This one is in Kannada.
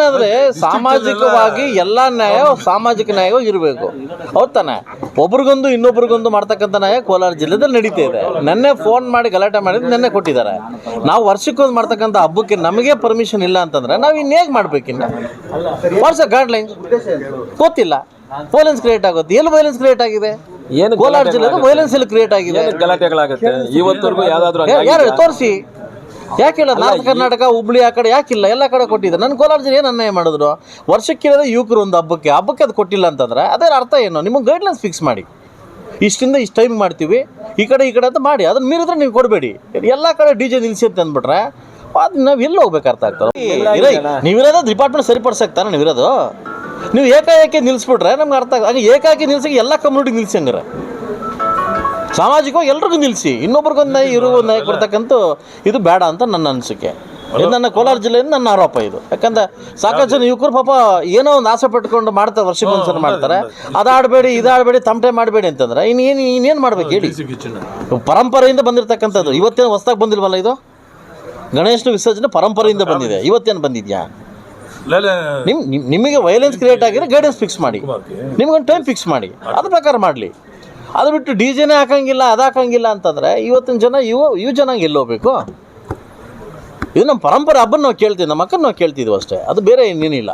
ಏನಾದ್ರೆ ಸಾಮಾಜಿಕವಾಗಿ ಎಲ್ಲಾ ನ್ಯಾಯ ಸಾಮಾಜಿಕ ನ್ಯಾಯ ಇರಬೇಕು. ಹೌದ್ ತಾನೆ ಒಬ್ರಿಗೊಂದು ಇನ್ನೊಬ್ರಿಗೊಂದು ಮಾಡ್ತಕ್ಕಂಥ ನ್ಯಾಯ ಕೋಲಾರ ಜಿಲ್ಲೆದಲ್ಲಿ ನಡೀತಾ ಇದೆ. ನೆನ್ನೆ ಫೋನ್ ಮಾಡಿ ಗಲಾಟೆ ಮಾಡಿದ್ರೆ ನೆನ್ನೆ ಕೊಟ್ಟಿದ್ದಾರೆ. ನಾವು ವರ್ಷಕ್ಕೊಂದು ಮಾಡ್ತಕ್ಕಂಥ ಹಬ್ಬಕ್ಕೆ ನಮಗೆ ಪರ್ಮಿಷನ್ ಇಲ್ಲ ಅಂತಂದ್ರೆ ನಾವು ಇನ್ನೇಗ್ ಮಾಡ್ಬೇಕಿನ್ನ? ವರ್ಷ ಲೈನ್ ಗೊತ್ತಿಲ್ಲ. ವೈಲೆನ್ಸ್ ಕ್ರಿಯೇಟ್ ಆಗುತ್ತೆ. ಎಲ್ಲಿ ವೈಲೆನ್ಸ್ ಕ್ರಿಯೇಟ್ ಆಗಿದೆ? ಏನು ಕೋಲಾರ ಜಿಲ್ಲೆ ವೈಲೆನ್ಸ್ ಎಲ್ಲಿ ಕ್ರಿಯೇಟ್ ಆಗಿದೆ. ಏನು ಗಲಾಟೆಗಳಾಗುತ್ತೆ? ಇವತ್ತವರೆಗೂ ಯಾವ್ದಾದ್ರು ಯಾ- ತೋರಿಸಿ ಯಾಕಿಲ್ಲ ನಾರ್ತ್ ಕರ್ನಾಟಕ ಹುಬ್ಳಿ ಆ ಕಡೆ ಯಾಕಿಲ್ಲ? ಎಲ್ಲ ಕಡೆ ಕೊಟ್ಟಿದ್ದಾರೆ ನನ್ನ ಕೋಲಾರ ಜಿಲ್ಲೆ ಏನು ಅನ್ಯಾಯ ಮಾಡಿದ್ರು? ವರ್ಷಕ್ಕಿರೋದೇ ಯುವಕರು ಒಂದು ಹಬ್ಬಕ್ಕೆ ಹಬ್ಬಕ್ಕೆ ಅದು ಕೊಟ್ಟಿಲ್ಲ ಅಂತಂದ್ರೆ ಅದರ ಅರ್ಥ ಏನು? ನಿಮಗೆ ಗೈಡ್ಲೈನ್ಸ್ ಫಿಕ್ಸ್ ಮಾಡಿ. ಇಷ್ಟಿಂದ ಇಷ್ಟು ಟೈಮ್ ಮಾಡ್ತೀವಿ. ಈ ಕಡೆ ಈ ಕಡೆ ಅಂತ ಮಾಡಿ. ಅದನ್ನ ಮೀರಿದ್ರೆ ನೀವು ಕೊಡಬೇಡಿ. ಎಲ್ಲ ಕಡೆ ಡಿ ಜೆ ನಿಲ್ಸಿ ಅಂತ ಅಂದ್ಬಿಟ್ರೆ ಅದು ನಾವು ಎಲ್ಲಿ ಹೋಗ್ಬೇಕು ಅರ್ಥ ಆಗ್ತದೆ ನೀವಿರೋದು ಡಿಪಾರ್ಟ್ಮೆಂಟ್ ಸರಿಪಡಿಸಕ್ಕೆ ತಾನೆ ನೀವಿರೋದು? ನೀವು ಏಕಾಏಕಿ ನಿಲ್ಲಿಸ್ಬಿಟ್ರೆ ನಮ್ಗೆ ಅರ್ಥ ಆಗ ಏಕಾಏಕಿ ನಿಲ್ಸಕ್ಕೆ ಎಲ್ಲ ಕಮ್ಯುನಿಟಿಗೆ ನಿಲ್ಸಿ ಹಂಗಾರೆ. ಸಾಮಾಜಿಕವಾಗಿ ಎಲ್ರಿಗೂ ನಿಲ್ಲಿಸಿ ಇನ್ನೊಬ್ರಿಗೊಂದು ನ್ಯಾಯ ಇರುವ ನ್ಯಾಯ ಕೊಡ್ತಕ್ಕಂಥ ಇದು ಬೇಡ ಅಂತ ನನ್ನ ಅನಿಸಿಕೆ. ಇದು ನನ್ನ ಕೋಲಾರ ಜಿಲ್ಲೆಯಿಂದ ನನ್ನ ಆರೋಪ ಇದು. ಯಾಕಂದ್ರೆ ಸಾಕಷ್ಟು ಜನ ಯುವಕರು ಪಾಪ ಏನೋ ಒಂದು ಆಸೆ ಪಟ್ಕೊಂಡು ಮಾಡ್ತಾರೆ ವರ್ಷಕ್ಕೊಂದ್ಸಲ ಮಾಡ್ತಾರೆ. ಅದಾಡಬೇಡಿ ಇದಾಡಬೇಡಿ ತಮಟೆ ಮಾಡಬೇಡಿ ಅಂತಂದ್ರೆ ಇನ್ನೇನು ಇನ್ನೇನು ಮಾಡ್ಬೇಕು ಹೇಳಿ? ಪರಂಪರೆಯಿಂದ ಬಂದಿರತಕ್ಕಂಥದ್ದು. ಇವತ್ತೇನು ಹೊಸ್ದಾಗಿ ಬಂದಿಲ್ವಲ್ಲ ಇದು? ಗಣೇಶನ ವಿಸರ್ಜನೆ ಪರಂಪರೆಯಿಂದ ಬಂದಿದೆ. ಇವತ್ತೇನು ಬಂದಿದ್ಯಾ? ನಿಮ್ ನಿಮ್- ನಿಮಗೆ ವೈಲೆನ್ಸ್ ಕ್ರಿಯೇಟ್ ಆಗಿದ್ರೆ ಗೈಡೆನ್ಸ್ ಫಿಕ್ಸ್ ಮಾಡಿ. ನಿಮ್ಗೊಂದು ಟೈಮ್ ಫಿಕ್ಸ್ ಮಾಡಿ. ಅದ್ರ ಪ್ರಕಾರ ಮಾಡಲಿ. ಅದು ಬಿಟ್ಟು ಡಿ ಜೆನೇ ಹಾಕಂಗಿಲ್ಲ, ಅದು ಹಾಕಂಗಿಲ್ಲ ಅಂತಂದರೆ ಇವತ್ತಿನ ಜನ ಯುವ ಯುವ ಜನಾಂಗ ಎಲ್ಲಿ ಹೋಗ್ಬೇಕು? ಇದು ನಮ್ಮ ಪರಂಪರೆ ಹಬ್ಬನ ನಾವು ಕೇಳ್ತೀವಿ ನಮ್ಮ ಅಕ್ಕನ ನಾವು ಕೇಳ್ತಿದ್ವಿ ಅಷ್ಟೇ. ಅದು ಬೇರೆ ಇನ್ನೇನಿಲ್ಲ